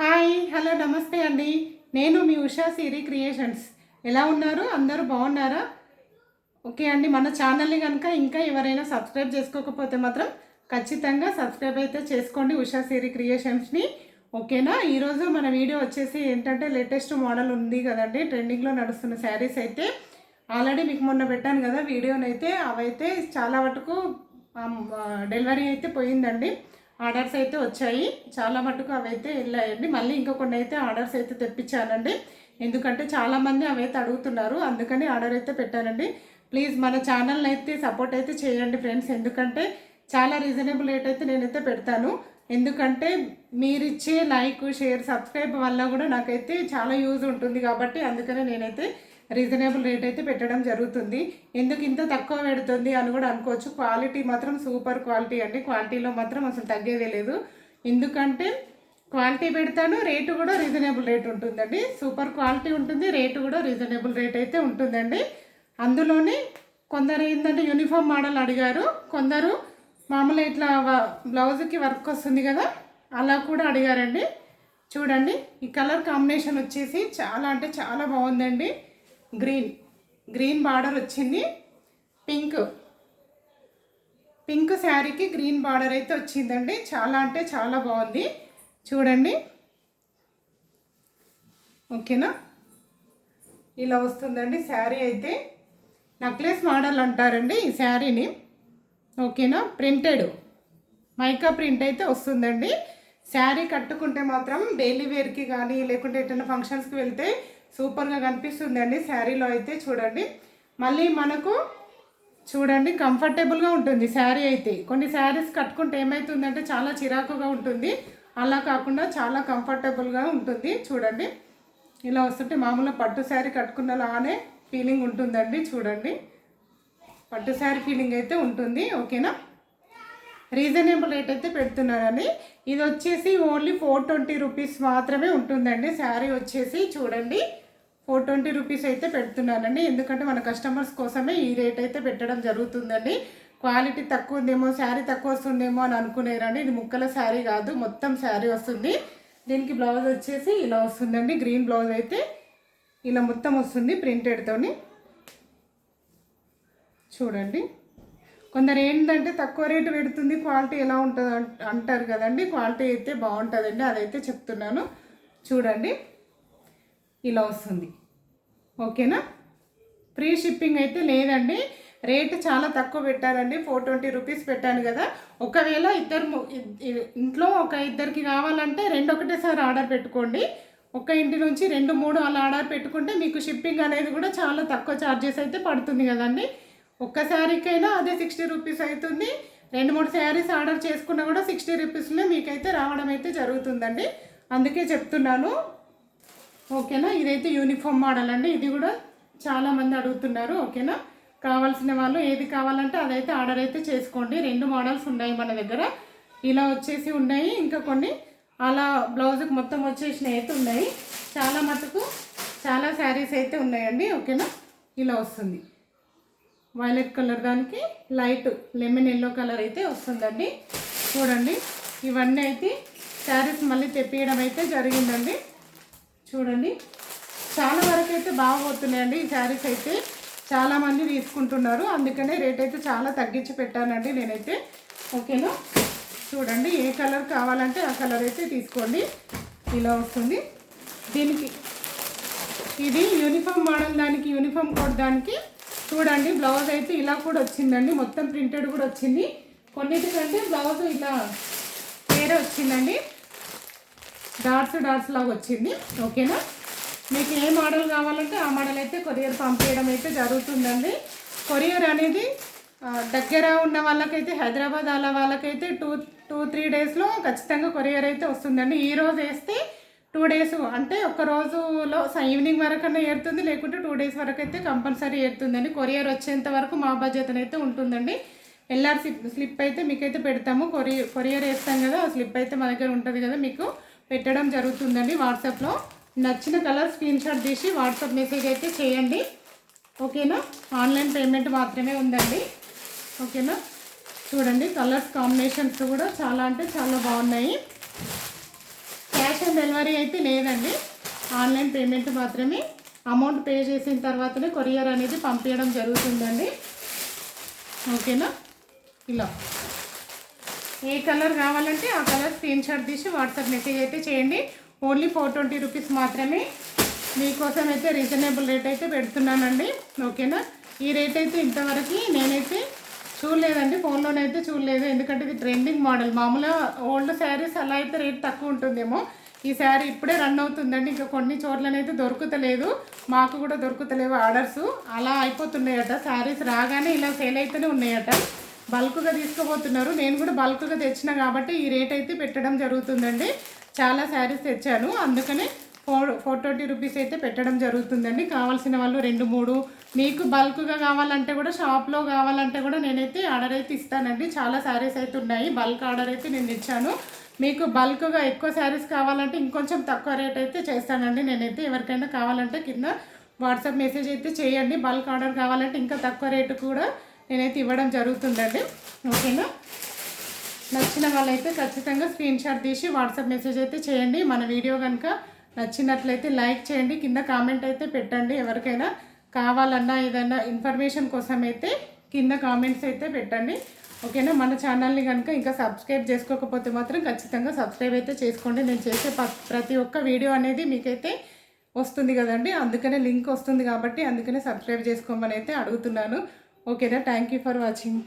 Hi hello నమస్తే అండి. నేను మీ ఉషా సిరి క్రియేషన్స్. ఎలా ఉన్నారు? అందరూ బాగున్నారా? ఓకే అండి మన ఛానల్ని కనుక ఇంకా ఎవరైనా సబ్స్క్రైబ్ చేసుకోకపోతే మాత్రం ఖచ్చితంగా సబ్స్క్రైబ్ అయితే చేసుకోండి ఉషా సిరి క్రియేషన్స్ని. ఓకేనా? ఈరోజు మన వీడియో వచ్చేసి ఏంటంటే లేటెస్ట్ మోడల్ ఉంది కదండి ట్రెండింగ్లో నడుస్తున్న శారీస్ అయితే. ఆల్రెడీ మీకు మొన్న పెట్టాను కదా వీడియోనైతే అవైతే చాలా మటుకు డెలివరీ అయితే పోయిందండి. ఆర్డర్స్ అయితే వచ్చాయి. చాలా మటుకు అవైతే వెళ్ళాయండి. మళ్ళీ ఇంకా కొన్ని అయితే ఆర్డర్స్ అయితే తెప్పించానండి. ఎందుకంటే చాలామంది అవైతే అడుగుతున్నారు. అందుకని ఆర్డర్ అయితే పెట్టానండి. ప్లీజ్ మన ఛానల్ని అయితే సపోర్ట్ అయితే చేయండి ఫ్రెండ్స్. ఎందుకంటే చాలా రీజనబుల్ రేట్ అయితే నేనైతే పెడతాను. ఎందుకంటే మీరిచ్చే లైక్ షేర్ సబ్స్క్రైబ్ వల్ల కూడా నాకైతే చాలా యూజ్ ఉంటుంది కాబట్టి అందుకనే నేనైతే రీజనబుల్ రేట్ అయితే పెట్టడం జరుగుతుంది. ఎందుకు ఇంత తక్కువ పెడుతుంది అని కూడా అనుకోవచ్చు. క్వాలిటీ మాత్రం సూపర్ క్వాలిటీ అండి. క్వాలిటీలో మాత్రం అసలు తగ్గేదే లేదు. ఎందుకంటే క్వాలిటీ పెడతాను రేటు కూడా రీజనబుల్ రేట్ ఉంటుందండి. సూపర్ క్వాలిటీ ఉంటుంది రేటు కూడా రీజనబుల్ రేట్ అయితే ఉంటుందండి. అందులోనే కొందరు ఏంటంటే యూనిఫామ్ మోడల్ అడిగారు. కొందరు మామూలు ఇట్లా బ్లౌజ్కి వర్క్ వస్తుంది కదా అలా కూడా అడిగారండి. చూడండి ఈ కలర్ కాంబినేషన్ వచ్చేసి చాలా అంటే చాలా బాగుందండి. గ్రీన్ గ్రీన్ బార్డర్ వచ్చింది. పింక్ పింక్ శారీకి గ్రీన్ బార్డర్ అయితే వచ్చిందండి. చాలా అంటే చాలా బాగుంది. చూడండి. ఓకేనా? ఇలా వస్తుందండి శారీ అయితే. నక్లెస్ మోడల్ అంటారండి ఈ శారీని. ఓకేనా? ప్రింటెడ్. మైకా ప్రింట్ అయితే వస్తుందండి. శారీ కట్టుకుంటే మాత్రం డైలీ వేర్కి కానీ లేకుంటే ఎటైనా ఫంక్షన్స్కి వెళ్తే సూపర్గా కనిపిస్తుందండి శారీలో అయితే చూడండి. మళ్ళీ మనకు చూడండి కంఫర్టబుల్గా ఉంటుంది శారీ అయితే. కొన్ని శారీస్ కట్టుకుంటే ఏమవుతుందంటే చాలా చిరాకుగా ఉంటుంది. అలా కాకుండా చాలా కంఫర్టబుల్గా ఉంటుంది. చూడండి. ఇలా వస్తుంటే మామూలుగా పట్టు శారీ కట్టుకున్నలానే ఫీలింగ్ ఉంటుందండి. చూడండి. పట్టు శారీ ఫీలింగ్ అయితే ఉంటుంది. ఓకేనా? రీజనబుల్ రేట్ అయితే పెడుతున్నారని ఇది వచ్చేసి ఓన్లీ ఫోర్ ట్వంటీ రూపీస్ మాత్రమే ఉంటుందండి. శారీ వచ్చేసి చూడండి. ఫోర్ ట్వంటీ రూపీస్ అయితే పెడుతున్నానండి. ఎందుకంటే మన కస్టమర్స్ కోసమే ఈ రేట్ అయితే పెట్టడం జరుగుతుందండి. క్వాలిటీ తక్కువ ఉందేమో శారీ తక్కువ వస్తుందేమో అని అనుకునేరండి. ఇది ముక్కల శారీ కాదు మొత్తం శారీ వస్తుంది. దీనికి బ్లౌజ్ వచ్చేసి ఇలా వస్తుందండి. గ్రీన్ బ్లౌజ్ అయితే ఇలా మొత్తం వస్తుంది ప్రింటెడ్తోని చూడండి. కొందరు ఏంటంటే తక్కువ రేటు పెడుతుంది క్వాలిటీ ఎలా ఉంటుంది అంట- అంటారు కదండి. క్వాలిటీ అయితే బాగుంటుందండి. అదైతే చెప్తున్నాను. చూడండి. ఇలా వస్తుంది. ఓకేనా? ఫ్రీ షిప్పింగ్ అయితే లేదండి. రేట్ చాలా తక్కువ పెట్టారండి. ఫోర్ ట్వంటీ రూపీస్ పెట్టాను కదా. ఒకవేళ ఇద్దరు ఇంట్లో ఒక ఇద్దరికి కావాలంటే రెండు ఒకటేసారి ఆర్డర్ పెట్టుకోండి. ఒక ఇంటి నుంచి రెండు మూడు అలా ఆర్డర్ పెట్టుకుంటే మీకు షిప్పింగ్ అనేది కూడా చాలా తక్కువ ఛార్జెస్ అయితే పడుతుంది కదండి. ఒక్కసారికైనా అదే సిక్స్టీ రూపీస్ అవుతుంది. రెండు మూడు శారీస్ ఆర్డర్ చేసుకున్నా కూడా సిక్స్టీ రూపీస్లో మీకైతే రావడం అయితే జరుగుతుందండి. అందుకే చెప్తున్నాను. ఓకేనా? ఇదైతే యూనిఫామ్ మోడల్ అండి. ఇది కూడా చాలామంది అడుగుతున్నారు ఓకేనా? కావాల్సిన వాళ్ళు ఏది కావాలంటే అదైతే ఆర్డర్ అయితే చేసుకోండి. రెండు మోడల్స్ ఉన్నాయి మన దగ్గర. ఇలా వచ్చేసి ఉన్నాయి. ఇంకా కొన్ని అలా బ్లౌజ్కి మొత్తం వచ్చేసినవి అయితే ఉన్నాయి. చాలా మటుకు చాలా శారీస్ అయితే ఉన్నాయండి ఓకేనా? ఇలా వస్తుంది. వైలెట్ కలర్ దానికి లైట్ లెమన్ ఎల్లో కలర్ అయితే వస్తుందండి. చూడండి. ఇవన్నీ అయితే శారీస్ మళ్ళీ తెప్పియడం అయితే జరిగిందండి. చూడండి. చాలా వరకు అయితే బాగా పోతున్నాయండి ఈ శారీస్ అయితే. చాలామంది తీసుకుంటున్నారు. అందుకనే రేట్ అయితే చాలా తగ్గించి పెట్టానండి నేనైతే. ఓకేనా? చూడండి ఏ కలర్ కావాలంటే ఆ కలర్ అయితే తీసుకోండి. ఇలా వస్తుంది. దీనికి ఇది యూనిఫామ్ మోడల్ దానికి యూనిఫామ్ కోడ్ దానికి. చూడండి బ్లౌజ్ అయితే ఇలా కూడా వచ్చిందండి. మొత్తం ప్రింటెడ్ కూడా వచ్చింది. కొన్నిటికంటే బ్లౌజ్ ఇలా వేరే వచ్చిందండి. డాట్స్ డాట్స్ లాగా వచ్చింది. ఓకేనా? మీకు ఏ మోడల్ కావాలంటే ఆ మోడల్ అయితే కొరియర్ పంపించడం అయితే జరుగుతుందండి. కొరియర్ అనేది దగ్గర ఉన్న వాళ్ళకైతే హైదరాబాద్ అలా వాళ్ళకైతే టూ టూ త్రీ డేస్లో ఖచ్చితంగా కొరియర్ అయితే వస్తుందండి. ఈ రోజు వేస్తే టూ డేస్ అంటే ఒక రోజులో ఈవినింగ్ వరకన్నా ఏరుతుంది లేకుంటే టూ డేస్ వరకు అయితే కంపల్సరీ ఏరుతుందండి. కొరియర్ వచ్చేంత వరకు మా బాధ్యత అయితే ఉంటుందండి. ఎల్ఆర్ స్లిప్ స్లిప్ అయితే మీకైతే పెడతాము. కొరియర్ కొరియర్ వేస్తాం కదా ఆ స్లిప్ అయితే మా దగ్గర ఉంటుంది కదా మీకు. పెట్టడం జరుగుతుందండి వాట్సాప్లో. నచ్చిన కలర్ స్క్రీన్ షాట్ తీసి వాట్సాప్ మెసేజ్ అయితే చేయండి. ఓకేనా? ఆన్లైన్ పేమెంట్ మాత్రమే ఉందండి. ఓకేనా? చూడండి కలర్స్ కాంబినేషన్స్ కూడా చాలా అంటే చాలా బాగున్నాయి. క్యాష్ క్యాష్ ఆన్ డెలివరీ అయితే లేదండి. ఆన్లైన్ పేమెంట్ మాత్రమే. అమౌంట్ పే చేసిన తర్వాతనే కొరియర్ అనేది పంపించడం జరుగుతుందండి. ఓకేనా? ఇలా. ఏ కలర్ కావాలంటే ఆ కలర్ స్క్రీన్ షాట్ తీసి వాట్సాప్ మెసేజ్ అయితే చేయండి. ఓన్లీ ఫోర్ ట్వంటీ రూపీస్ మాత్రమే. మీకోసం అయితే రీజనబుల్ రేట్ అయితే పెడుతున్నానండి. ఓకేనా? ఈ రేట్ అయితే ఇంతవరకు నేనైతే చూడలేదండి. ఫోన్లోనైతే చూడలేదు. ఎందుకంటే ఇది ట్రెండింగ్ మోడల్. మామూలుగా ఓల్డ్ శారీస్ అలా అయితే రేట్ తక్కువ ఉంటుందేమో. ఈ శారీ ఇప్పుడే రన్ అవుతుందండి. ఇంకా కొన్ని చోట్లనైతే దొరుకుతలేదు. మాకు కూడా దొరుకుతలేవు ఆర్డర్స్. అలా అయిపోతున్నాయట. శారీస్ రాగానే ఇలా సేల్ అయితేనే ఉన్నాయట. బల్క్గా తీసుకుపోతున్నారు నేను కూడా బల్క్గా తెచ్చిన కాబట్టి ఈ రేట్ అయితే పెట్టడం జరుగుతుందండి. చాలా శారీస్ తెచ్చాను. అందుకనే ఫోర్ ఫోర్ ట్వంటీ రూపీస్ అయితే పెట్టడం జరుగుతుందండి. కావాల్సిన వాళ్ళు రెండు మూడు. మీకు బల్క్గా కావాలంటే కూడా షాప్లో కావాలంటే కూడా నేనైతే ఆర్డర్ అయితే ఇస్తానండి. చాలా శారీస్ అయితే ఉన్నాయి. బల్క్ ఆర్డర్ అయితే నేను ఇచ్చాను. మీకు బల్క్గా ఎక్కువ శారీస్ కావాలంటే ఇంకొంచెం తక్కువ రేట్ అయితే చేస్తానండి. నేనైతే ఎవరికైనా కావాలంటే కింద వాట్సాప్ మెసేజ్ అయితే చేయండి. బల్క్ ఆర్డర్ కావాలంటే ఇంకా తక్కువ రేటు కూడా నేనైతే ఇవ్వడం జరుగుతుందండి. ఓకేనా? నచ్చిన వాళ్ళైతే ఖచ్చితంగా స్క్రీన్ షాట్ తీసి వాట్సాప్ మెసేజ్ అయితే చేయండి. మన వీడియో కనుక నచ్చినట్లయితే లైక్ చేయండి. కింద కామెంట్ అయితే పెట్టండి. ఎవరికైనా కావాలన్నా ఏదైనా ఇన్ఫర్మేషన్ కోసం అయితే కింద కామెంట్స్ అయితే పెట్టండి. ఓకేనా? మన ఛానల్ని కనుక ఇంకా సబ్స్క్రైబ్ చేసుకోకపోతే మాత్రం ఖచ్చితంగా సబ్స్క్రైబ్ అయితే చేసుకోండి. నేను చేసే ప- ప్రతి ఒక్క వీడియో అనేది మీకైతే వస్తుంది కదండి. అందుకనే లింక్ వస్తుంది కాబట్టి అందుకనే సబ్స్క్రైబ్ చేసుకోమని అయితే అడుగుతున్నాను. ఓకేనా థ్యాంక్ యూ ఫర్ వాచింగ్